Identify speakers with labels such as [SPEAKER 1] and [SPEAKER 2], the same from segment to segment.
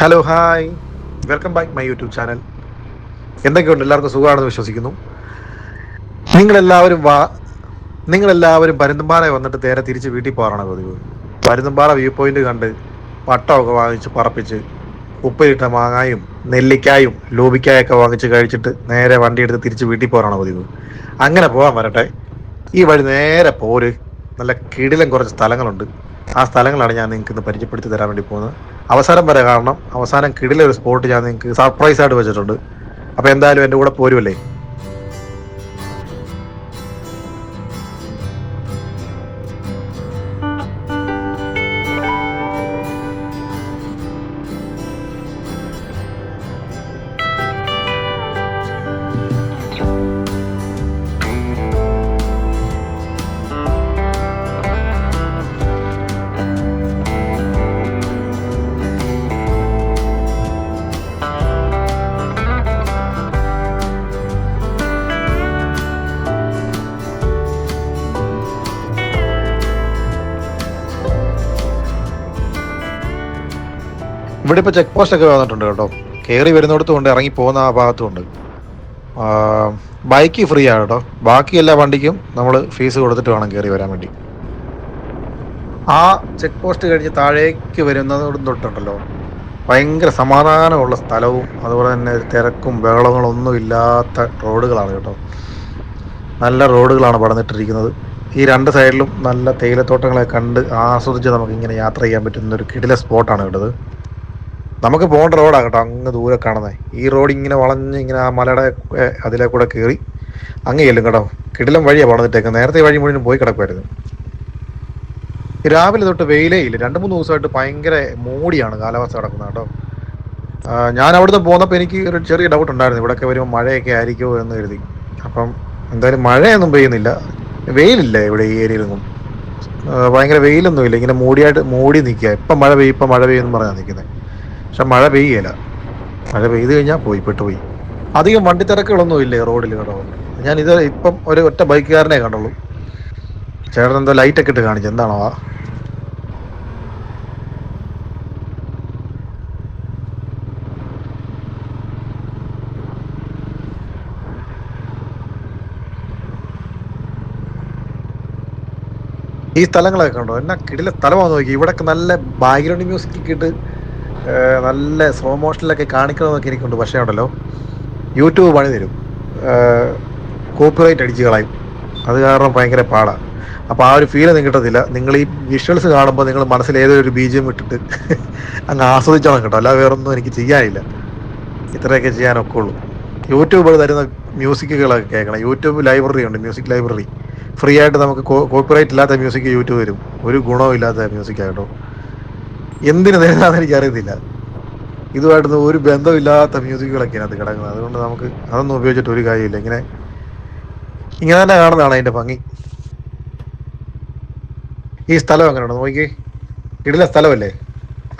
[SPEAKER 1] Hello hi welcome back my YouTube channel എന്തൊക്കെയുണ്ട്? എല്ലാവർക്കും സുഖമാണെന്ന് വിശ്വസിക്കുന്നു. നിങ്ങളെല്ലാവരും വാ നിങ്ങളെല്ലാവരും പരുന്തുംപാറ വന്നിട്ട് നേരെ തിരിച്ച് വീട്ടിൽ പോകാറാണ് പതിവ്? പരുന്തുംപാറ വ്യൂ പോയിന്റ് കണ്ട് പട്ടമൊക്കെ വാങ്ങിച്ച് പറപ്പിച്ച് ഉപ്പിലിട്ട മാങ്ങായും നെല്ലിക്കായും ലൂബിക്കായൊക്കെ വാങ്ങിച്ച് കഴിച്ചിട്ട് നേരെ വണ്ടി എടുത്ത് തിരിച്ച് വീട്ടിൽ പോകാറാണ് പതിവ്? അങ്ങനെ പോകാൻ വരട്ടെ. ഈ വഴി നേരെ പോര്. നല്ല കിടിലം കുറച്ച് സ്ഥലങ്ങളുണ്ട്. ആ സ്ഥലങ്ങളാണ് ഞാൻ നിങ്ങൾക്ക് ഇന്ന് പരിചയപ്പെടുത്തി തരാൻ വേണ്ടി പോകുന്നത്. അവസാനം വരെ കാരണം അവസാനം കിടിലൊരു സ്പോട്ട് ഞാൻ നിങ്ങൾക്ക് സർപ്രൈസ് ആയിട്ട് വെച്ചിട്ടുണ്ട്. അപ്പോൾ എന്തായാലും എന്റെ കൂടെ പോരുമല്ലേ ഇവിടെ ചെക്ക് പോസ്റ്റ് ഒക്കെ വന്നിട്ടുണ്ട് കേട്ടോ. കയറി വരുന്നിടത്തും ഉണ്ട് ഇറങ്ങി പോകുന്ന ആ ഭാഗത്തും ബൈക്ക് ഫ്രീ ആണ് കേട്ടോ. ബാക്കി എല്ലാ വണ്ടിക്കും നമ്മൾ ഫീസ് കൊടുത്തിട്ട് വേണം കയറി വരാൻ വേണ്ടി. ആ ചെക്ക് പോസ്റ്റ് കഴിഞ്ഞ് താഴേക്ക് വരുന്നത് തൊട്ടുണ്ടല്ലോ. ഭയങ്കര സമാധാനമുള്ള സ്ഥലവും അതുപോലെ തന്നെ തിരക്കും ബഹളങ്ങളൊന്നും ഇല്ലാത്ത റോഡുകളാണ് കേട്ടോ. നല്ല റോഡുകളാണ് പടന്നിട്ടിരിക്കുന്നത് ഈ രണ്ട് സൈഡിലും നല്ല തേയിലത്തോട്ടങ്ങളെ കണ്ട് ആസ്വദിച്ച് നമുക്ക് ഇങ്ങനെ യാത്ര ചെയ്യാൻ പറ്റുന്ന ഒരു കിടില സ്പോട്ടാണ് കേട്ടത്. നമുക്ക് പോകേണ്ട റോഡാണ് കേട്ടോ. അങ്ങ് ദൂരെ കാണുന്നത് ഈ റോഡ് ഇങ്ങനെ വളഞ്ഞ് ഇങ്ങനെ ആ മലയുടെ അതിലെ കൂടെ കയറി അങ്ങ് ചെല്ലും കേട്ടോ. കിടിലം വഴിയാണ് വളർന്നിട്ടേക്ക് നേരത്തെ വഴി മുഴുവൻ പോയി കിടക്കുമായിരുന്നു രാവിലെ തൊട്ട് വെയിലേ ഇല്ല. രണ്ട് മൂന്ന് ദിവസമായിട്ട് ഭയങ്കര മൂടിയാണ് കാലാവസ്ഥ കിടക്കുന്നത് കേട്ടോ. ഞാൻ അവിടുന്ന് പോന്നപ്പോൾ എനിക്ക് ഒരു ചെറിയ ഡൗട്ട് ഉണ്ടായിരുന്നു. ഇവിടെയൊക്കെ വരുമ്പോൾ മഴയൊക്കെ ആയിരിക്കുമോ എന്ന് കരുതി. അപ്പം എന്തായാലും മഴയൊന്നും പെയ്യുന്നില്ല. വെയിലില്ല ഇവിടെ ഈ ഏരിയയിലൊന്നും ഭയങ്കര വെയിലൊന്നും ഇല്ല ഇങ്ങനെ മൂടിയായിട്ട് മൂടി നിൽക്കുക. ഇപ്പം മഴ പെയ്യും ഇപ്പം മഴ പെയ്യുമെന്ന് പറഞ്ഞാൽ നിൽക്കുന്നത് പക്ഷെ മഴ പെയ്യല. മഴ പെയ്ത് കഴിഞ്ഞാൽ പോയി പെട്ടുപോയി അധികം വണ്ടി തിരക്കുകളൊന്നും ഇല്ലേ റോഡിൽ കേട്ടോ? ഞാൻ ഇത് ഇപ്പം ഒരു ഒറ്റ ബൈക്കുകാരനെ കണ്ടുള്ളൂ. ചേട്ടൻ എന്തോ ലൈറ്റൊക്കെ ഇട്ട് കാണിച്ചു. എന്താണോ ആ? ഈ സ്ഥലങ്ങളൊക്കെ കണ്ടോ? എന്നാ കിടില സ്ഥലമാണെന്ന് നോക്കി. ഇവിടൊക്കെ നല്ല ബാക്ക്ഗ്രൗണ്ട് മ്യൂസിക് ഇട്ട് നല്ല സ്ലോ മോഷനിലൊക്കെ കാണിക്കണമെന്നൊക്കെ എനിക്കുണ്ട്. പക്ഷേ ഉണ്ടല്ലോ യൂട്യൂബ് പണി തരും. കോപ്പിറൈറ്റ് അടിച്ച് കളയും. അത് കാരണം ഭയങ്കര പാടാണ് അപ്പോൾ ആ ഒരു ഫീൽ നിങ്ങൾക്ക് കിട്ടത്തില്ല. നിങ്ങൾ ഈ വിഷ്വൽസ് കാണുമ്പോൾ നിങ്ങൾ മനസ്സിൽ ഏതൊരു ഒരു ബീജം ഇട്ടിട്ട് അങ്ങ് ആസ്വദിച്ചോണം കേട്ടോ. അല്ലാതെ വേറൊന്നും എനിക്ക് ചെയ്യാനില്ല. ഇത്രയൊക്കെ ചെയ്യാനൊക്കെ ഉള്ളൂ. യൂട്യൂബ് തരുന്ന മ്യൂസിക്കുകളൊക്കെ കേൾക്കണം. യൂട്യൂബ് ലൈബ്രറി ഉണ്ട് മ്യൂസിക് ലൈബ്രറി ഫ്രീ ആയിട്ട് നമുക്ക് കോപ്പിറൈറ്റ് ഇല്ലാത്ത മ്യൂസിക് യൂട്യൂബ് വരും ഒരു ഗുണവും ഇല്ലാത്ത മ്യൂസിക്കാണ് കേട്ടോ. എന്തിനു തരുന്നതെന്ന് എനിക്ക് അറിയത്തില്ല ഇതുമായിട്ട് ഒരു ബന്ധമില്ലാത്ത മ്യൂസിക്കുകളൊക്കെയാണ് അത് കിടക്കുന്നത്. അതുകൊണ്ട് നമുക്ക് അതൊന്നും ഉപയോഗിച്ചിട്ട് ഒരു കാര്യമില്ല. ഇങ്ങനെ ഇങ്ങനെ തന്നെ കാണുന്നതാണ് അതിന്റെ ഭംഗി. ഈ സ്ഥലം എങ്ങനെയാണ് നോക്കി ഇടില സ്ഥലമല്ലേ?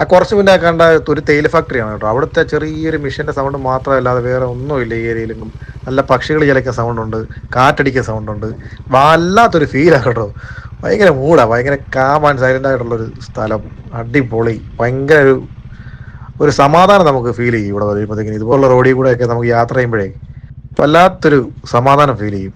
[SPEAKER 1] ആ കുറച്ച് മുന്നേ കണ്ട ഒരു തേയില ഫാക്ടറിയാണ് കേട്ടോ. അവിടുത്തെ ചെറിയൊരു മിഷന്റെ സൗണ്ട് മാത്രമല്ലാതെ വേറെ ഒന്നുമില്ല ഈ ഏരിയയിലെങ്കിലും നല്ല പക്ഷികൾ ചിലയ്ക്കാൻ സൗണ്ട് ഉണ്ട് കാറ്റടിക്കാൻ സൗണ്ട് ഉണ്ട്. വല്ലാത്തൊരു ഫീലാണ് കേട്ടോ. ഭയങ്കര മൂടാ ഭയങ്കര കാം ആൻഡ് ആയിട്ടുള്ള ഒരു സ്ഥലം. അടിപൊളി. ഭയങ്കര ഒരു ഒരു സമാധാനം നമുക്ക് ഫീൽ ചെയ്യും ഇവിടെ വരുമ്പോഴത്തേക്കിനും ഇതുപോലുള്ള റോഡിൽ കൂടെയൊക്കെ നമുക്ക് യാത്ര ചെയ്യുമ്പോഴേ വല്ലാത്തൊരു സമാധാനം ഫീൽ ചെയ്യും.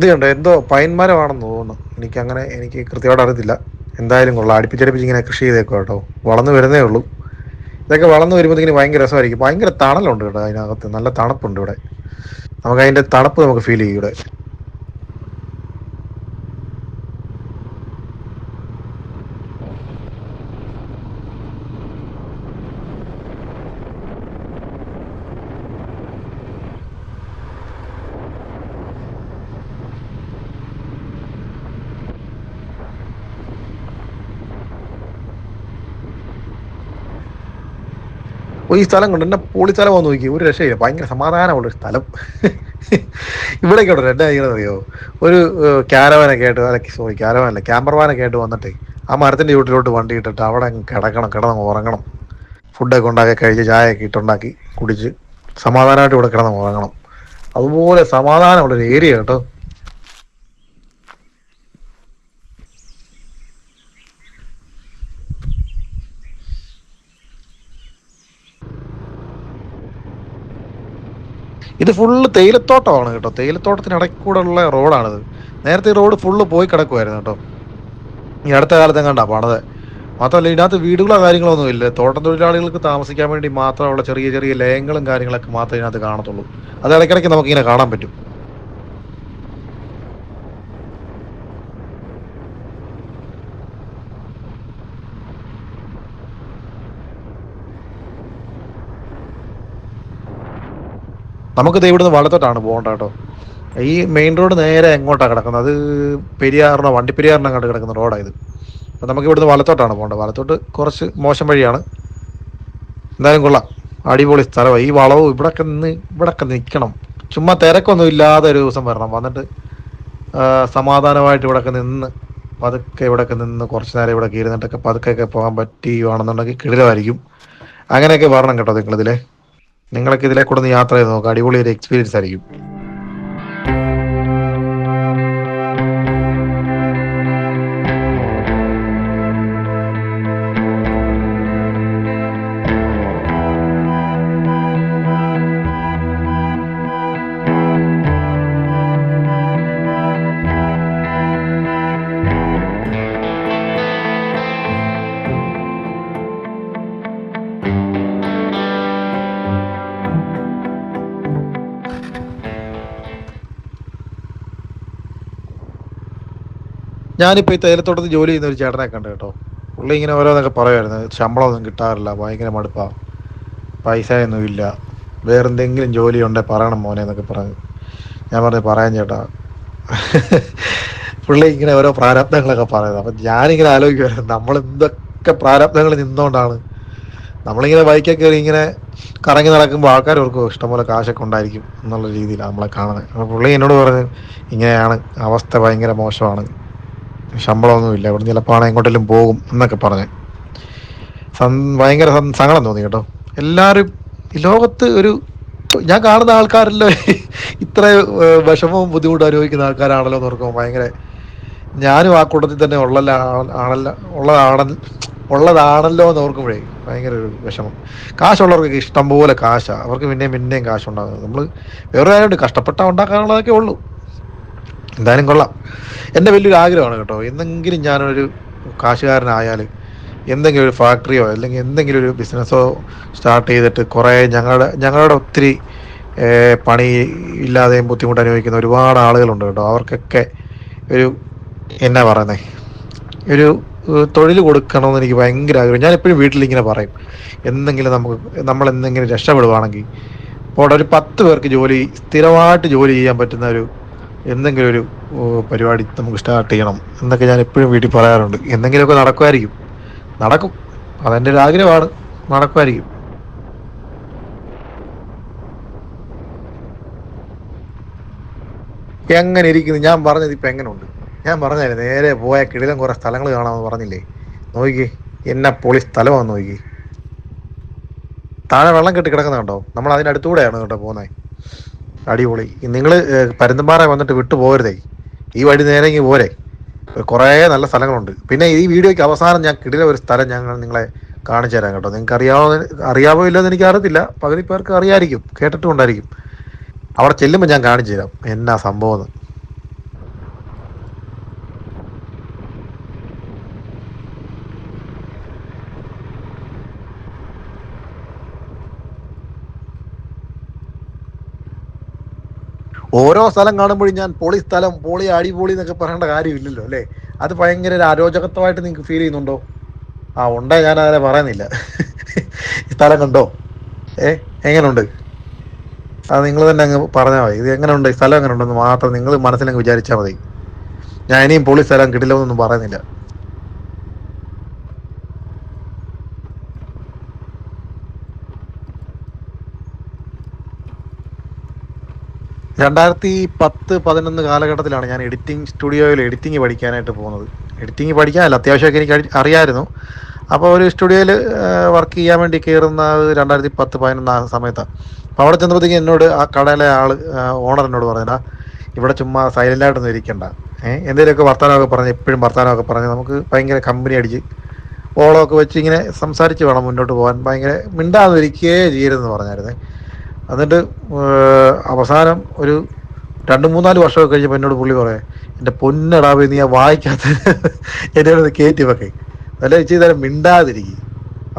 [SPEAKER 1] ഇത് കണ്ടോ എന്തോ പൈൻമരമാണെന്ന് തോന്നുന്നു. എനിക്ക് അങ്ങനെ എനിക്ക് കൃത്യമായിട്ട് അറിയത്തില്ല. എന്തായാലും കൊള്ളാം. അടുപ്പിച്ചടുപ്പിച്ച് ഇങ്ങനെ കൃഷി ചെയ്തേക്കോ കേട്ടോ. വളർന്നു വരുന്നേ ഉള്ളൂ. ഇതൊക്കെ വളർന്നു വരുമ്പോഴത്തേക്കിന് ഭയങ്കര രസമായിരിക്കും. ഭയങ്കര തണലുണ്ട് കേട്ടോ അതിനകത്ത്. നല്ല തണുപ്പുണ്ട് ഇവിടെ. നമുക്ക് അതിന്റെ തണുപ്പ് നമുക്ക് ഫീൽ ചെയ്യും ഇവിടെ. ഈ സ്ഥലം കൊണ്ട് എന്നെ പൊളി വന്ന് നോക്കി. ഒരു രക്ഷയില്ല. ഭയങ്കര സമാധാനമുള്ളൊരു സ്ഥലം. ഇവിടേക്ക് ഉണ്ടല്ലോ എന്നെ അറിയോ? ഒരു ക്യാരവാനൊക്കെ ആയിട്ട് അല്ല സോറി ക്യാരവാനല്ല ക്യാമ്പർവാനൊക്കെ ആയിട്ട് വന്നിട്ട് ആ മരത്തിന്റെ വീട്ടിലോട്ട് വണ്ടി ഇട്ടിട്ട് അവിടെ കിടക്കണം കിടന്ന് ഉറങ്ങണം. ഫുഡൊക്കെ ഉണ്ടാക്കി കഴിച്ച് ചായയൊക്കെ ഇട്ടുണ്ടാക്കി കുടിച്ച് സമാധാനമായിട്ട് ഇവിടെ കിടന്ന് ഉറങ്ങണം. അതുപോലെ സമാധാനമുള്ളൊരു ഏരിയ കേട്ടോ. ഇത് ഫുള്ള് തേയിലത്തോട്ടമാണ് കേട്ടോ. തേയിലത്തോട്ടത്തിന് ഇടയ്ക്ക് കൂടെ ഉള്ള റോഡാണിത്. നേരത്തെ ഈ റോഡ് ഫുള്ള് പോയി കിടക്കുമായിരുന്നു കേട്ടോ. ഈ അടുത്ത കാലത്ത് കണ്ടാ പണത്. മാത്രമല്ല ഇതിനകത്ത് വീടുകളോ കാര്യങ്ങളോ ഒന്നും ഇല്ല. തോട്ടം തൊഴിലാളികൾക്ക് താമസിക്കാൻ വേണ്ടി മാത്രമുള്ള ചെറിയ ചെറിയ ലയങ്ങളും കാര്യങ്ങളൊക്കെ മാത്രമേ ഇതിനകത്ത് കാണത്തുള്ളൂ. അത് ഇടയ്ക്കിടയ്ക്ക് നമുക്കിങ്ങനെ കാണാൻ പറ്റും. നമുക്കിത് ഇവിടുന്ന് വലത്തോട്ടാണ് പോകേണ്ട കേട്ടോ. ഈ മെയിൻ റോഡ് നേരെ എങ്ങോട്ടാണ് കിടക്കുന്നത്? അത് പെരിയാറിനോ വണ്ടിപ്പെരിയാറിനോ കണ്ട് കിടക്കുന്ന റോഡാണ് ഇത്. അപ്പം നമുക്ക് ഇവിടുന്ന് വലത്തോട്ടാണ് പോകേണ്ടത്. വലത്തോട്ട് കുറച്ച് മോശം വഴിയാണ്. എന്തായാലും കൊള്ളാം. അടിപൊളി സ്ഥലമാണ് ഈ വളവും ഇവിടൊക്കെ നിന്ന് ഇവിടൊക്കെ നിൽക്കണം. ചുമ്മാ തിരക്കൊന്നും ഇല്ലാതെ ഒരു ദിവസം വരണം. വന്നിട്ട് സമാധാനമായിട്ട് ഇവിടൊക്കെ നിന്ന് പതുക്കെ ഇവിടൊക്കെ നിന്ന് കുറച്ച് നേരം ഇവിടെ ഇരുന്നിട്ടൊക്കെ പതുക്കെയൊക്കെ പോകാൻ പറ്റുകയാണെന്നുണ്ടെങ്കിൽ കിടിലമായിരിക്കും. അങ്ങനെയൊക്കെ വരണം കേട്ടോ നിങ്ങളിതിലെ. നിങ്ങളൊക്കെ ഇതിലെ കൂടെ യാത്ര ചെയ്ത് നോക്കാം. അടിപൊളി ഒരു എക്സ്പീരിയൻസ് ആയിരിക്കും. ഞാനിപ്പോൾ ഈ തേയിലത്തോട്ടത്തിൽ ജോലി ചെയ്യുന്ന ഒരു ചേട്ടനെ കണ്ടു കേട്ടോ. പുള്ളി ഇങ്ങനെ ഓരോന്നൊക്കെ പറയുമായിരുന്നു ശമ്പളമൊന്നും കിട്ടാറില്ല ഭയങ്കര മടുപ്പാ. പൈസ ഒന്നും ഇല്ല. വേറെന്തെങ്കിലും ജോലി ഉണ്ടേ പറയണം മോനെ എന്നൊക്കെ പറഞ്ഞു. ഞാൻ പറഞ്ഞു പറയാൻ ചേട്ടാ. പുള്ളി ഇങ്ങനെ ഓരോ പ്രാരാബ്ദങ്ങളൊക്കെ പറയുന്നത് അപ്പം ഞാനിങ്ങനെ ആലോചിക്കുമായിരുന്നു നമ്മൾ എന്തൊക്കെ പ്രാരാബ്ദങ്ങൾ നിന്നുകൊണ്ടാണ് നമ്മളിങ്ങനെ ബൈക്കൊക്കെ കയറി ഇങ്ങനെ കറങ്ങി നടക്കുമ്പോൾ ആൾക്കാർ ഓർക്കും ഇഷ്ടംപോലെ കാശൊക്കെ ഉണ്ടായിരിക്കും എന്നുള്ള രീതിയിലാണ് നമ്മളെ കാണുന്നത്. അപ്പോൾ പുള്ളി എന്നോട് പറഞ്ഞു ഇങ്ങനെയാണ് അവസ്ഥ ഭയങ്കര മോശമാണ്. ശമ്പളമൊന്നുമില്ല. ഇവിടെ ചിലപ്പോൾ ആണ് എങ്ങോട്ടെങ്കിലും പോകും എന്നൊക്കെ പറഞ്ഞ്. ഭയങ്കര സങ്കടം തോന്നി കേട്ടോ. എല്ലാവരും ലോകത്ത് ഒരു ഞാൻ കാണുന്ന ആൾക്കാരല്ലോ ഇത്ര വിഷമവും ബുദ്ധിമുട്ടും അനുഭവിക്കുന്ന ആൾക്കാരാണല്ലോ എന്ന് ഓർക്കുമ്പോൾ ഭയങ്കര ഞാനും ആ കൂട്ടത്തിൽ തന്നെ ഉള്ള ആണല്ലോ ഉള്ളതാണ് ഉള്ളതാണല്ലോ എന്ന് ഓർക്കുമ്പോഴേ ഭയങ്കര ഒരു വിഷമം. കാശുള്ളവർക്ക് ഇഷ്ടം പോലെ കാശാണ് അവർക്ക് പിന്നെയും പിന്നെയും കാശുണ്ടാകുന്നത്. നമ്മൾ വേറെ കാര്യമുണ്ട്. കഷ്ടപ്പെട്ടാൽ ഉണ്ടാക്കാനുള്ളതൊക്കെ ഉള്ളൂ. എന്തായാലും കൊള്ളാം. എന്റെ വലിയൊരു ആഗ്രഹമാണ് കേട്ടോ. എന്തെങ്കിലും ഞാനൊരു കാശുകാരനായാൽ എന്തെങ്കിലും ഒരു ഫാക്ടറിയോ അല്ലെങ്കിൽ എന്തെങ്കിലും ഒരു ബിസിനസ്സോ സ്റ്റാർട്ട് ചെയ്തിട്ട് കുറേ ഞങ്ങളുടെ ഞങ്ങളുടെ ഒത്തിരി പണി ഇല്ലാതെയും ബുദ്ധിമുട്ട് അനുഭവിക്കുന്ന ഒരുപാട് ആളുകളുണ്ട് കേട്ടോ. അവർക്കൊക്കെ ഒരു എന്നാ പറയുന്നത് ഒരു തൊഴിൽ കൊടുക്കണമെന്ന് എനിക്ക് ഭയങ്കര ആഗ്രഹം. ഞാൻ എപ്പോഴും വീട്ടിലിങ്ങനെ പറയും. എന്തെങ്കിലും നമുക്ക് നമ്മൾ എന്തെങ്കിലും രക്ഷപ്പെടുവാണെങ്കിൽ ഇപ്പോൾ ഒരു പത്ത് പേർക്ക് ജോലി സ്ഥിരമായിട്ട് ജോലി ചെയ്യാൻ പറ്റുന്ന ഒരു എന്തെങ്കിലും ഒരു പരിപാടി നമുക്ക് സ്റ്റാർട്ട് ചെയ്യണം എന്നൊക്കെ ഞാൻ എപ്പോഴും വീട്ടിൽ പറയാറുണ്ട്. എന്തെങ്കിലുമൊക്കെ നടക്കുമായിരിക്കും. നടക്കും. അതെന്റെ ഒരു ആഗ്രഹമാണ്. നടക്കുമായിരിക്കും. എങ്ങനെ ഇരിക്കുന്നു? ഞാൻ പറഞ്ഞത് ഇപ്പം എങ്ങനെ ഉണ്ട് ഞാൻ പറഞ്ഞല്ലേ നേരെ പോയ കിടിലം കുറേ സ്ഥലങ്ങൾ കാണാമെന്ന് പറഞ്ഞില്ലേ? നോക്കി എന്നെ പൊളി സ്ഥലമാണെന്ന് നോക്കി താഴെ വെള്ളം കെട്ടി കിടക്കുന്ന കണ്ടോ നമ്മൾ അതിനടുത്തൂടെയാണ് കേട്ടോ പോകുന്നത്. അടിപൊളി. നിങ്ങൾ പരുന്തുംപാറ വന്നിട്ട് വിട്ടു പോരുതേ. ഈ വഴി നേരെ ഇങ്ങ് പോരെ. കുറേ നല്ല സ്ഥലങ്ങളുണ്ട്. പിന്നെ ഈ വീഡിയോയ്ക്ക് അവസാനം ഞാൻ കിടില ഒരു സ്ഥലം ഞങ്ങൾ നിങ്ങളെ കാണിച്ചു തരാം കേട്ടോ. നിങ്ങൾക്ക് അറിയാവോ അറിയാവോ ഇല്ലെന്ന് എനിക്ക് അറിയത്തില്ല പകുതി പേർക്ക് അറിയായിരിക്കും. കേട്ടിട്ടുണ്ടായിരിക്കും അവിടെ ചെല്ലുമ്പോൾ ഞാൻ കാണിച്ചു തരാം. എന്നാ സംഭവം ഓരോ സ്ഥലം കാണുമ്പോഴും ഞാൻ പൊളി സ്ഥലം പൊളി അടിപൊളി എന്നൊക്കെ പറയേണ്ട കാര്യമില്ലല്ലോ അല്ലേ? അത് ഭയങ്കര ഒരു അരോചകത്വമായിട്ട് നിങ്ങൾക്ക് ഫീൽ ചെയ്യുന്നുണ്ടോ? ആ ഉണ്ടേ ഞാൻ അങ്ങനെ പറയുന്നില്ല. സ്ഥലം കണ്ടോ? ഏ എങ്ങനെയുണ്ട് ആ നിങ്ങൾ തന്നെ അങ്ങ് പറഞ്ഞാൽ മതി. ഇത് എങ്ങനെയുണ്ട് സ്ഥലം എങ്ങനെ ഉണ്ടെന്ന് മാത്രം നിങ്ങൾ മനസ്സിലങ്ങ് വിചാരിച്ചാൽ മതി. ഞാൻ ഇനിയും പൊളി സ്ഥലം കിട്ടില്ലെന്നൊന്നും പറയുന്നില്ല. രണ്ടായിരത്തി പത്ത് പതിനൊന്ന് കാലഘട്ടത്തിലാണ് ഞാൻ എഡിറ്റിംഗ് സ്റ്റുഡിയോയിൽ എഡിറ്റിംഗ് പഠിക്കാനായിട്ട് പോകുന്നത്. എഡിറ്റിംഗ് പഠിക്കാനല്ല അത്യാവശ്യമൊക്കെ എനിക്ക് അറിയായിരുന്നു. അപ്പോൾ ഒരു സ്റ്റുഡിയോയിൽ വർക്ക് ചെയ്യാൻ വേണ്ടി കയറുന്ന രണ്ടായിരത്തി പത്ത് പതിനൊന്ന് ആ സമയത്താണ് അപ്പോൾ അവിടെ ചെന്നപ്പോഴത്തേക്ക് എന്നോട് ആ കടയിലെ ആൾ ഓണർ എന്നോട് പറഞ്ഞാ ഇവിടെ ചുമ്മാ സൈലന്റായിട്ടൊന്നും ഇരിക്കണ്ട. ഏഹ് എന്തെങ്കിലുമൊക്കെ വർത്തമാനമൊക്കെ പറഞ്ഞ് എപ്പോഴും വർത്തമാനമൊക്കെ പറഞ്ഞ് നമുക്ക് ഭയങ്കര കമ്പനി അടിച്ച് ഓളമൊക്കെ വെച്ച് ഇങ്ങനെ സംസാരിച്ച് വേണം മുന്നോട്ട് പോകാൻ. ഭയങ്കര മിണ്ടാതെ ഇരിക്കുകയേ ചെയ്യരുതെന്ന് പറഞ്ഞായിരുന്നേ. എന്നിട്ട് അവസാനം ഒരു രണ്ട് മൂന്നാൽ വർഷമൊക്കെ കഴിഞ്ഞപ്പോൾ എന്നോട് പുള്ളി പറയാം എന്റെ പൊന്നടാവ് നീ ആ വായിക്കാത്ത എന്നെ അടുത്ത് കയറ്റി വെക്കെ. നല്ല ചെയ്താലും മിണ്ടാതിരിക്കും.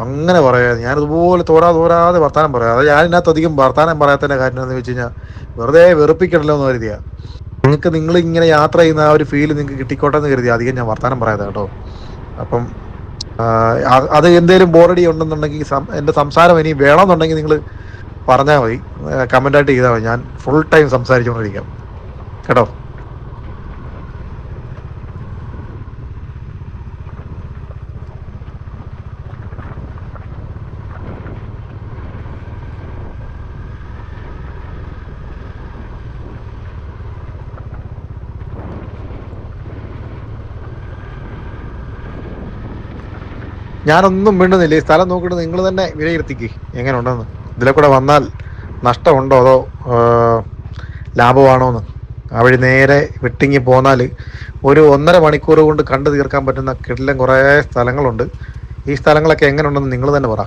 [SPEAKER 1] അങ്ങനെ പറയാതെ ഞാനിതുപോലെ തോരാ തോരാതെ വർത്താനം പറയാം. അത് ഞാനിതിനകത്ത് അധികം വർത്താനം പറയാത്തതിന്റെ കാര്യം എന്ന് വെച്ച് കഴിഞ്ഞാൽ വെറുതെ വെറുപ്പിക്കണല്ലോ എന്ന് കരുതിയാ. നിങ്ങൾക്ക് നിങ്ങൾ ഇങ്ങനെ യാത്ര ചെയ്യുന്ന ആ ഒരു ഫീൽ നിങ്ങൾക്ക് കിട്ടിക്കോട്ടെ എന്ന് കരുതി അധികം ഞാൻ വർത്താനം പറയാതെ കേട്ടോ. അപ്പം അത് എന്തേലും ബോറടി ഉണ്ടെന്നുണ്ടെങ്കിൽ എന്റെ സംസാരം ഇനി വേണമെന്നുണ്ടെങ്കിൽ നിങ്ങൾ പറഞ്ഞാൽ മതി. കമന്റായിട്ട് ചെയ്താൽ മതി. ഞാൻ ഫുൾ ടൈം സംസാരിച്ചുകൊണ്ടിരിക്കാം കേട്ടോ? ഞാനൊന്നും മിണ്ടുന്നില്ല. ഈ സ്ഥലം നോക്കിയിട്ട് നിങ്ങൾ തന്നെ വിലയിരുത്തിക്ക്. എങ്ങനെ ഉണ്ടെന്ന്. ഇതിലെ കൂടെ വന്നാൽ നഷ്ടമുണ്ടോ അതോ ലാഭമാണോ എന്ന് ആ വഴി നേരെ വെട്ടിങ്ങി പോന്നാൽ ഒരു ഒന്നര മണിക്കൂർ കൊണ്ട് കണ്ടു തീർക്കാൻ പറ്റുന്ന കിടിലം കുറേ സ്ഥലങ്ങളുണ്ട്. ഈ സ്ഥലങ്ങളൊക്കെ എങ്ങനെയുണ്ടെന്ന് നിങ്ങൾ തന്നെ പറ.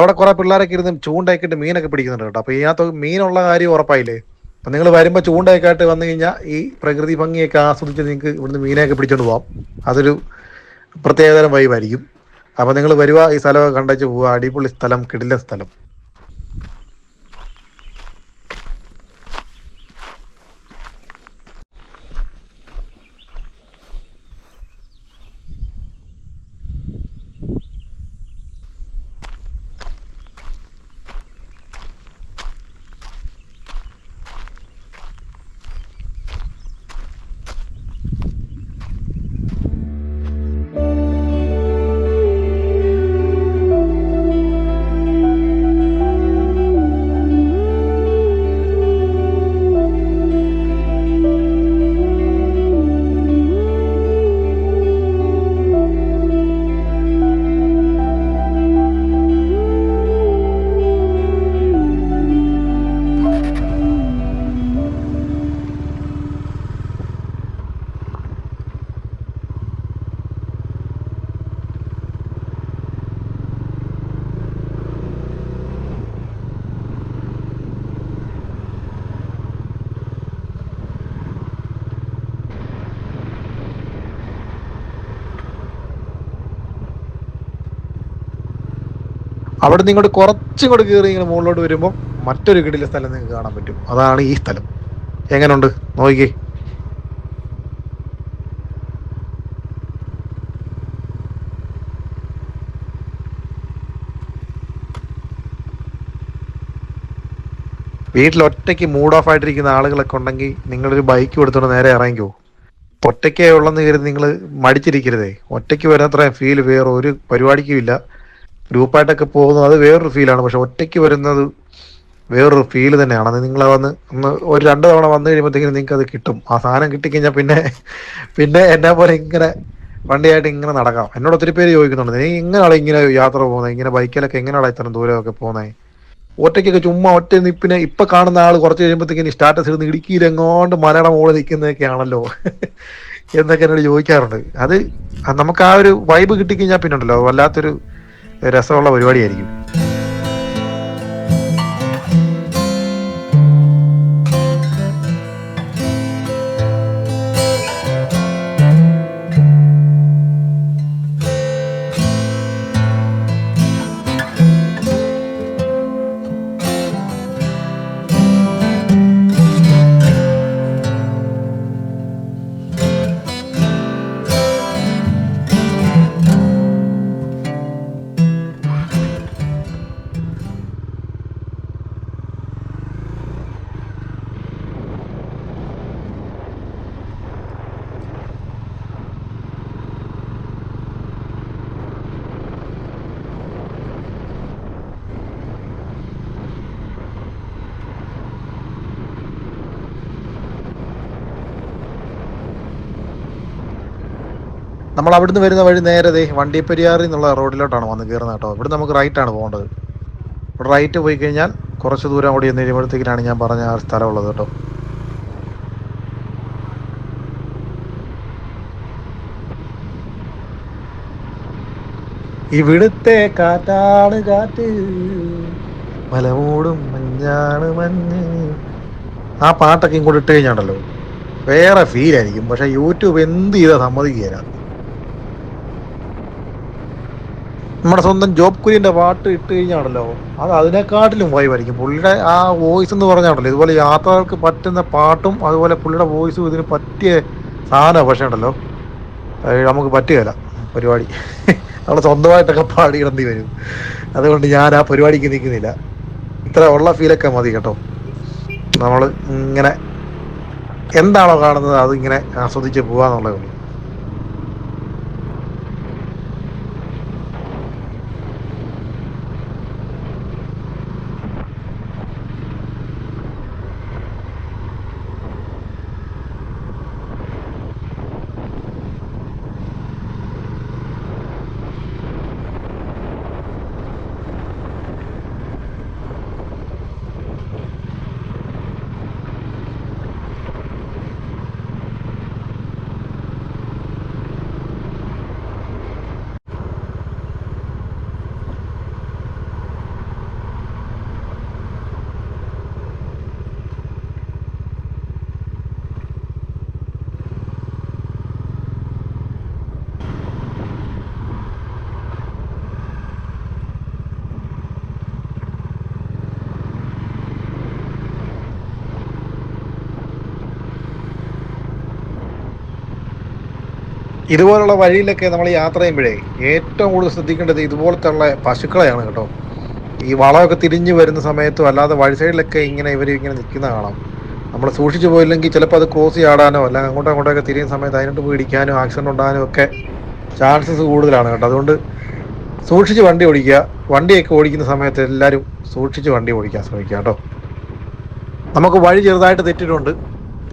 [SPEAKER 1] അവിടെ കുറേ പിള്ളേരൊക്കെ ഇരുന്ന് ചൂണ്ടയക്കിട്ട് മീനൊക്കെ പിടിക്കുന്നുണ്ട് കേട്ടോ. അപ്പോൾ ഇതിനകത്ത് മീനുള്ള കാര്യം ഉറപ്പായില്ലേ? അപ്പം നിങ്ങൾ വരുമ്പോൾ ചൂണ്ടയൊക്കെ ആയിട്ട് വന്നു കഴിഞ്ഞാൽ ഈ പ്രകൃതി ഭംഗിയൊക്കെ ആസ്വദിച്ച് നിങ്ങൾക്ക് ഇവിടുന്ന് മീനൊക്കെ പിടിച്ചോണ്ട് പോകാം അതൊരു പ്രത്യേകതരം വൈബായിരിക്കും അപ്പോൾ നിങ്ങൾ വരുവാ ഈ സ്ഥലമൊക്കെ കണ്ടേച്ച് പോവുക അടിപൊളി സ്ഥലം കിടില സ്ഥലം. അവിടെ ഇങ്ങോട്ട് കുറച്ചും കൂടെ കയറി ഇങ്ങനെ മുകളിലോട്ട് വരുമ്പോൾ മറ്റൊരു കിടിലെ സ്ഥലം നിങ്ങൾക്ക് കാണാൻ പറ്റും. അതാണ് ഈ സ്ഥലം. എങ്ങനെയുണ്ട് നോക്കിക്കേ. വീട്ടിൽ ഒറ്റയ്ക്ക് മൂഡ് ഓഫ് ആയിട്ടിരിക്കുന്ന ആളുകളൊക്കെ ഉണ്ടെങ്കിൽ നിങ്ങളൊരു ബൈക്ക് കൊടുത്തോണ്ട് നേരെ ഇറങ്ങിക്കോ. ഒറ്റയ്ക്കേ ഉള്ളെന്ന് കരുതി നിങ്ങൾ മടിച്ചിരിക്കരുതേ. ഒറ്റയ്ക്ക് വരുന്നത്ര ഫീൽ വേറെ ഒരു പരിപാടിക്കും ഇല്ല. ഗ്രൂപ്പായിട്ടൊക്കെ പോകുന്നത് അത് വേറൊരു ഫീലാണ് പക്ഷെ ഒറ്റയ്ക്ക് വരുന്നത് വേറൊരു ഫീൽ തന്നെയാണ്. അത് നിങ്ങൾ വന്ന് ഒന്ന് ഒരു രണ്ട് തവണ വന്നു കഴിയുമ്പോഴത്തേക്കും നിങ്ങൾക്ക് അത് കിട്ടും. ആ സാധനം കിട്ടിക്കഴിഞ്ഞാൽ പിന്നെ പിന്നെ എന്നെ പോലെ ഇങ്ങനെ വണ്ടിയായിട്ട് ഇങ്ങനെ നടക്കാം. എന്നോട് ഒത്തിരി പേര് ചോദിക്കുന്നുണ്ട്. നീ എങ്ങനെയാണ് ഇങ്ങനെ യാത്ര പോകുന്നത് ഇങ്ങനെ ബൈക്കിലൊക്കെ എങ്ങനെയാണ് ഇത്രയും ദൂരമൊക്കെ പോകുന്നത് ഒറ്റയ്ക്കൊക്കെ ചുമ്മാ ഒറ്റ നിപ്പിനെ ഇപ്പൊ കാണുന്ന ആൾ കുറച്ച് കഴിയുമ്പോഴത്തേക്കും സ്റ്റാറ്റസ് ഇടുന്ന ഇടുക്കിയിൽ എങ്ങോണ്ട് മലയുടെ മുകളിൽ നിൽക്കുന്നതൊക്കെ ആണല്ലോ എന്നൊക്കെ എന്നോട് ചോദിക്കാറുണ്ട്. അത് നമുക്ക് ആ ഒരു വൈബ് കിട്ടിക്കഴിഞ്ഞാൽ പിന്നെ ഉണ്ടല്ലോ. വല്ലാത്തൊരു രസമുള്ള പരിപാടിയായിരിക്കും. നമ്മൾ അവിടുന്ന് വരുന്ന വഴി നേരെ ദേ വണ്ടിപ്പെരിയാറിൽ നിന്നുള്ള റോഡിലോട്ടാണ് വന്ന് കയറുന്നത് കേട്ടോ. ഇവിടെ നമുക്ക് റൈറ്റാണ് പോകേണ്ടത്. ഇവിടെ റൈറ്റ് പോയി കഴിഞ്ഞാൽ കുറച്ച് ദൂരം കൂടി എന്ന് കഴിയുമ്പോഴത്തേക്കിനാണ് ഞാൻ പറഞ്ഞ ആ സ്ഥലമുള്ളത് കേട്ടോ. ഇവിടുത്തെ കാറ്റാണ് കാറ്റ് മലമൂടും മഞ്ഞാണ് മഞ്ഞ്. ആ പാട്ടൊക്കെ ഇങ്ങോട്ട് ഇട്ട് കഴിഞ്ഞാണ്ടല്ലോ. വേറെ ഫീലായിരിക്കും പക്ഷെ യൂട്യൂബ് എന്ത് ചെയ്താൽ സമ്മതിക്കുകയില്ല. നമ്മുടെ സ്വന്തം ജോബ് കുര്യന്റെ പാട്ട് ഇട്ട് കഴിഞ്ഞാണല്ലോ അത് അതിനെക്കാട്ടിലും വൈവായിരിക്കും. പുള്ളിയുടെ ആ വോയിസ് എന്ന് പറഞ്ഞാണല്ലോ ഇതുപോലെ യാത്രകൾക്ക് പറ്റുന്ന പാട്ടും അതുപോലെ പുള്ളിയുടെ വോയിസും ഇതിന് പറ്റിയ സാധനമാണ് പക്ഷേ ഉണ്ടല്ലോ. നമുക്ക് പറ്റുകയില്ല പരിപാടി. നമ്മൾ സ്വന്തമായിട്ടൊക്കെ പാടി കിടന്നി വരും. അതുകൊണ്ട് ഞാൻ ആ പരിപാടിക്ക് നിൽക്കുന്നില്ല. ഇത്ര ഉള്ള ഫീലൊക്കെ മതി കേട്ടോ. നമ്മൾ ഇങ്ങനെ എന്താണോ കാണുന്നത് അതിങ്ങനെ ആസ്വദിച്ച് പോകാന്നുള്ളതേ ഉള്ളൂ. ഇതുപോലുള്ള വഴിയിലൊക്കെ നമ്മൾ യാത്ര ചെയ്യുമ്പോഴേ ഏറ്റവും കൂടുതൽ ശ്രദ്ധിക്കേണ്ടത് ഇതുപോലത്തെ ഉള്ള പശുക്കളെയാണ് കേട്ടോ. ഈ വളമൊക്കെ തിരിഞ്ഞു വരുന്ന സമയത്തും അല്ലാതെ വഴി സൈഡിലൊക്കെ ഇങ്ങനെ ഇവർ ഇങ്ങനെ നിൽക്കുന്ന കാണാം. നമ്മൾ സൂക്ഷിച്ചു പോയില്ലെങ്കിൽ ചിലപ്പോൾ അത് ക്രോസ് ചെയ്യാടാനോ അല്ലെങ്കിൽ അങ്ങോട്ടും അങ്ങോട്ടൊക്കെ തിരിയുന്ന സമയത്ത് അതിനോട്ട് പിടിക്കാനോ ആക്സിഡന്റ് ഉണ്ടാകാനോ ഒക്കെ ചാൻസസ് കൂടുതലാണ് കേട്ടോ. അതുകൊണ്ട് സൂക്ഷിച്ച് വണ്ടി ഓടിക്കുക. വണ്ടിയൊക്കെ ഓടിക്കുന്ന സമയത്ത് എല്ലാവരും സൂക്ഷിച്ച് വണ്ടി ഓടിക്കാൻ ശ്രമിക്കുക കേട്ടോ. നമുക്ക് വഴി ചെറുതായിട്ട് തെറ്റിട്ടുണ്ട്.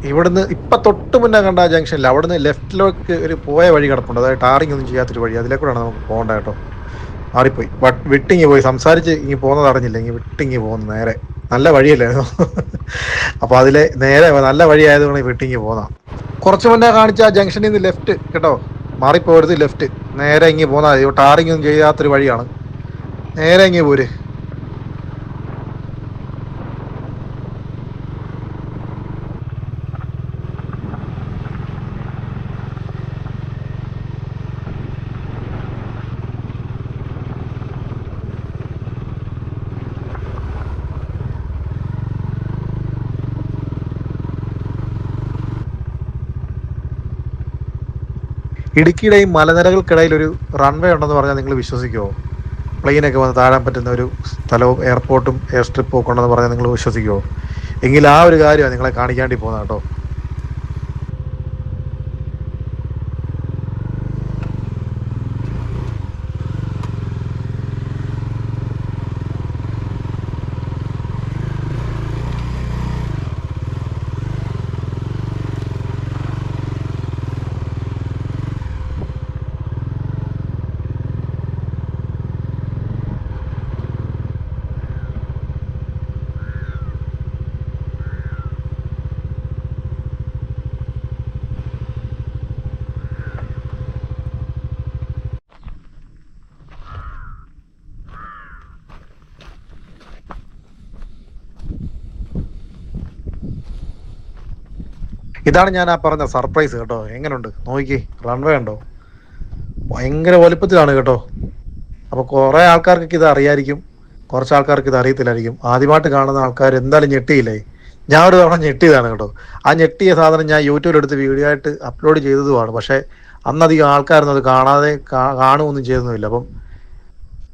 [SPEAKER 1] ഇവിടുന്ന് ഇപ്പൊ തൊട്ട് മുന്നേ കണ്ട ജംഗ്ഷനിൽ അവിടുന്ന് ലെഫ്റ്റിലേക്ക് ഒരു പോയ വഴി കിടപ്പുണ്ട്. അതായത് ടാറിങ് ഒന്നും ചെയ്യാത്തൊരു വഴി. അതിലെ കൂടെയാണ് നമുക്ക് പോകേണ്ട കേട്ടോ. മാറിപ്പോയി. വിട്ടിങ്ങി പോയി. സംസാരിച്ച് ഇങ്ങി പോകുന്നത് അറിഞ്ഞില്ല. ഇനി വിട്ടിങ്ങി പോകുന്നു നേരെ. നല്ല വഴിയല്ലായിരുന്നു? അപ്പൊ അതിലെ നേരെ നല്ല വഴി ആയതുകൊണ്ട് വിട്ടിങ്ങി പോന്ന. കുറച്ച് മുന്നേ കാണിച്ച ആ ജംഗ്ഷനിൽ നിന്ന് ലെഫ്റ്റ് കേട്ടോ. മാറിപ്പോരുത് ലെഫ്റ്റ്. നേരെ ഇങ്ങി പോകുന്ന ടാറിങ് ഒന്നും ചെയ്യാത്തൊരു വഴിയാണ്. നേരെ ഇങ്ങി പോര്. ഇടുക്കിയുടെയും മലനിരകൾക്കിടയിൽ ഒരു റൺവേ ഉണ്ടെന്ന് പറഞ്ഞാൽ നിങ്ങൾ വിശ്വസിക്കുമോ പ്ലെയിനൊക്കെ വന്ന് താഴാൻ പറ്റുന്ന ഒരു സ്ഥലവും എയർപോർട്ടും എയർ സ്ട്രിപ്പും ഒക്കെ ഉണ്ടെന്ന് പറഞ്ഞാൽ നിങ്ങൾ വിശ്വസിക്കുമോ എങ്കിൽ ആ ഒരു കാര്യമാണ് നിങ്ങളെ കാണിക്കാണ്ടി പോകുന്നത് കേട്ടോ. ഇതാണ് ഞാൻ ആ പറഞ്ഞ സർപ്രൈസ് കേട്ടോ. എങ്ങനെയുണ്ട് നോക്കി. റൺവേ ഉണ്ടോ? ഭയങ്കര വലുപ്പത്തിലാണ് കേട്ടോ. അപ്പോൾ കുറേ ആൾക്കാർക്കൊക്കെ ഇത് അറിയായിരിക്കും. കുറച്ച് ആൾക്കാർക്ക് ഇത് അറിയത്തില്ലായിരിക്കും. ആദ്യമായിട്ട് കാണുന്ന ആൾക്കാർ എന്തായാലും ഞെട്ടിയില്ലേ? ഞാൻ ഒരു തവണ ഞെട്ടിയതാണ് കേട്ടോ. ആ ഞെട്ടിയ സാധനം ഞാൻ യൂട്യൂബിലെടുത്ത് വീഡിയോ ആയിട്ട് അപ്ലോഡ് ചെയ്തതുമാണ്. പക്ഷേ അന്നധികം ആൾക്കാരൊന്നും അത് കാണാതെ കാണുമൊന്നും ചെയ്തൊന്നുമില്ല. അപ്പം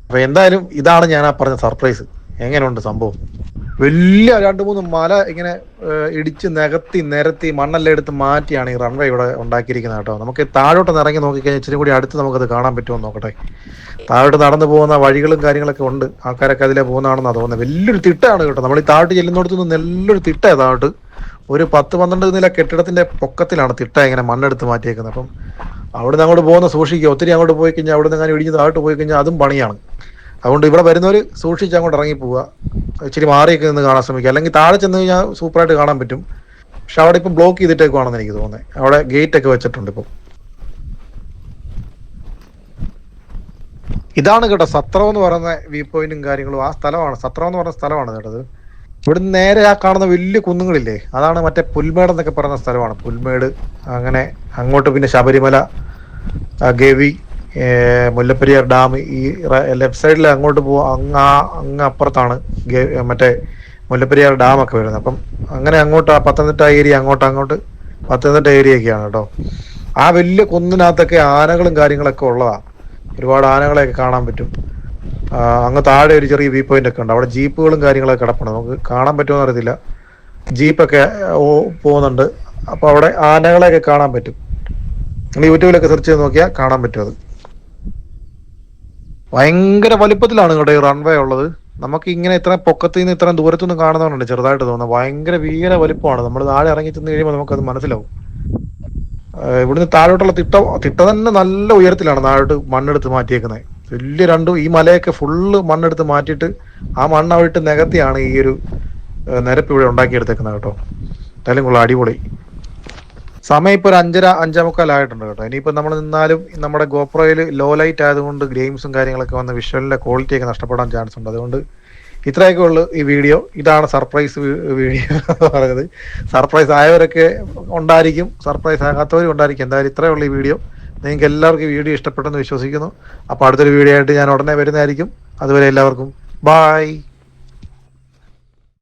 [SPEAKER 1] അപ്പം എന്തായാലും ഇതാണ് ഞാൻ ആ പറഞ്ഞ സർപ്രൈസ്. എങ്ങനെയുണ്ട് സംഭവം? വലിയ രണ്ട് മൂന്ന് മല ഇങ്ങനെ ഇടിച്ച് നികത്തി നിരത്തി മണ്ണെല്ലാം എടുത്ത് മാറ്റിയാണ് ഈ റൺവേ ഇവിടെ ഉണ്ടാക്കിയിരിക്കുന്നത് കേട്ടോ. നമുക്ക് താഴോട്ട് ഇറങ്ങി നോക്കിക്കഴിഞ്ഞാൽ ഇച്ചിരി കൂടി അടുത്ത് നമുക്കത് കാണാൻ പറ്റുമോ നോക്കട്ടെ. താഴോട്ട് നടന്നു പോകുന്ന വഴികളും കാര്യങ്ങളൊക്കെ ഉണ്ട്. ആൾക്കാരൊക്കെ അതിലെ പോകുന്നതാണെന്നാണ് തോന്നുന്നത്. വലിയൊരു തിട്ടാണ് കേട്ടോ. നമ്മൾ ഈ താഴോട്ട് ചെല്ലുന്നിടത്തു നിന്ന് നല്ലൊരു തിട്ടയാണ് താഴോട്ട്. ഒരു പത്ത് പന്ത്രണ്ട് നില കെട്ടിടത്തിന്റെ പൊക്കത്തിലാണ് തിട്ട ഇങ്ങനെ മണ്ണെടുത്ത് മാറ്റിയേക്കുന്നത്. അപ്പം അവിടുന്ന് അങ്ങോട്ട് പോകുന്ന സൂക്ഷിക്കുക. ഒത്തിരി അങ്ങോട്ട് പോയി കഴിഞ്ഞാൽ അവിടുന്ന് അങ്ങനെ ഇടിഞ്ഞ് താഴോട്ട് പോയി കഴിഞ്ഞാൽ അതും പണിയാണ്. അതുകൊണ്ട് ഇവിടെ വരുന്നവർ സൂക്ഷിച്ച് അങ്ങോട്ട് ഇറങ്ങി പോവുക. ഇച്ചിരി മാറിയൊക്കെ നിന്ന് കാണാൻ ശ്രമിക്കുക. അല്ലെങ്കിൽ താഴെ ചെന്ന് കഴിഞ്ഞാൽ സൂപ്പറായിട്ട് കാണാൻ പറ്റും. പക്ഷെ അവിടെ ഇപ്പം ബ്ലോക്ക് ചെയ്തിട്ടേക്കുവാണെന്ന് എനിക്ക് തോന്നുന്നത് അവിടെ ഗേറ്റ് ഒക്കെ വെച്ചിട്ടുണ്ട് ഇപ്പം. ഇതാണ് കേട്ടോ സത്രം എന്ന് പറയുന്ന വ്യൂ പോയിന്റും കാര്യങ്ങളും. ആ സ്ഥലമാണ്. സത്രം എന്ന് പറയുന്ന സ്ഥലമാണ് കേട്ടത് ഇവിടുന്ന് നേരെ ആ കാണുന്ന വലിയ കുന്നുകളില്ലേ? അതാണ് മറ്റേ പുൽമേട് എന്നൊക്കെ പറയുന്ന സ്ഥലമാണ്. പുൽമേട് അങ്ങനെ അങ്ങോട്ട് പിന്നെ ശബരിമല ഗവി മുല്ലപ്പെരിയാർ ഡാം ഈ ലെഫ്റ്റ് സൈഡിൽ അങ്ങോട്ട് പോ അങ്ങ് അങ്ങ് അപ്പുറത്താണ് മറ്റേ മുല്ലപ്പെരിയാർ ഡാം ഒക്കെ വരുന്നത്. അപ്പം അങ്ങനെ അങ്ങോട്ട് ആ പത്തനംതിട്ട ഏരിയ അങ്ങോട്ട് അങ്ങോട്ട് പത്തനംതിട്ട ഏരിയ ഒക്കെയാണ് കേട്ടോ. ആ വലിയ കുന്നിനകത്തൊക്കെ ആനകളും കാര്യങ്ങളൊക്കെ ഉള്ളതാണ് ഒരുപാട് ആനകളെയൊക്കെ കാണാൻ പറ്റും. അങ്ങ് താഴെ ഒരു ചെറിയ വ്യൂ പോയിന്റ് ഒക്കെ ഉണ്ട്. അവിടെ ജീപ്പുകളും കാര്യങ്ങളൊക്കെ കിടപ്പുണ്ട്. നമുക്ക് കാണാൻ പറ്റുമോ എന്ന് അറിയത്തില്ല ജീപ്പൊക്കെ പോകുന്നുണ്ട്. അപ്പോൾ അവിടെ ആനകളെയൊക്കെ കാണാൻ പറ്റും. നിങ്ങൾ യൂട്യൂബിലൊക്കെ സെർച്ച് ചെയ്ത് നോക്കിയാൽ കാണാൻ പറ്റും അത്. ഭയങ്കര വലിപ്പത്തിലാണ് ഇവിടെ റൺവേ ഉള്ളത്. നമുക്ക് ഇങ്ങനെ ഇത്ര പൊക്കത്തിൽ നിന്ന് ഇത്രയും ദൂരത്തുനിന്ന് കാണുന്നവരുണ്ട് ചെറുതായിട്ട് തോന്നുന്നത്. ഭയങ്കര വീര വലിപ്പമാണ്. നമ്മൾ താഴെ ഇറങ്ങി ചെന്ന് കഴിയുമ്പോൾ നമുക്കത് മനസ്സിലാവും. ഇവിടുന്ന് താഴോട്ടുള്ള തിട്ട തിട്ട തന്നെ നല്ല ഉയരത്തിലാണ് താഴോട്ട് മണ്ണെടുത്ത് മാറ്റിയേക്കുന്നത്. വലിയ രണ്ടും ഈ മലയൊക്കെ ഫുള്ള് മണ്ണെടുത്ത് മാറ്റിയിട്ട് ആ മണ്ണ് അവിട്ട് നികത്തിയാണ് ഈ ഒരു നിരപ്പ് ഇവിടെ ഉണ്ടാക്കിയെടുത്തേക്കുന്നത് കേട്ടോ. എന്തായാലും കൊള്ളാം അടിപൊളി. സമയം ഇപ്പോൾ ഒരു അഞ്ചര അഞ്ചേമുക്കാൽ മുക്കാലായിട്ടുണ്ട് കേട്ടോ. ഇനിയിപ്പോൾ നമ്മൾ നിന്നാലും നമ്മുടെ ഗോപ്രോയിൽ ലോ ലൈറ്റ് ആയതുകൊണ്ട് ഗെയിംസും കാര്യങ്ങളൊക്കെ വന്ന് ക്വാളിറ്റി ഒക്കെ നഷ്ടപ്പെടാൻ ചാൻസ് ഉണ്ട്. അതുകൊണ്ട് ഇത്രയൊക്കെ ഉള്ളു ഈ വീഡിയോ ഇതാണ് സർപ്രൈസ് വീഡിയോ എന്ന് പറയുന്നത്. സർപ്രൈസ് ആയവരൊക്കെ ഉണ്ടായിരിക്കും. സർപ്രൈസ് ആകാത്തവരും ഉണ്ടായിരിക്കും. എന്തായാലും ഇത്രയേ ഉള്ളൂ ഈ വീഡിയോ നിങ്ങൾക്ക് എല്ലാവർക്കും വീഡിയോ ഇഷ്ടപ്പെട്ടെന്ന് വിശ്വസിക്കുന്നു. അപ്പോൾ അടുത്തൊരു വീഡിയോ ആയിട്ട് ഞാൻ ഉടനെ വരുന്നതായിരിക്കും. അതുവരെ എല്ലാവർക്കും ബായ്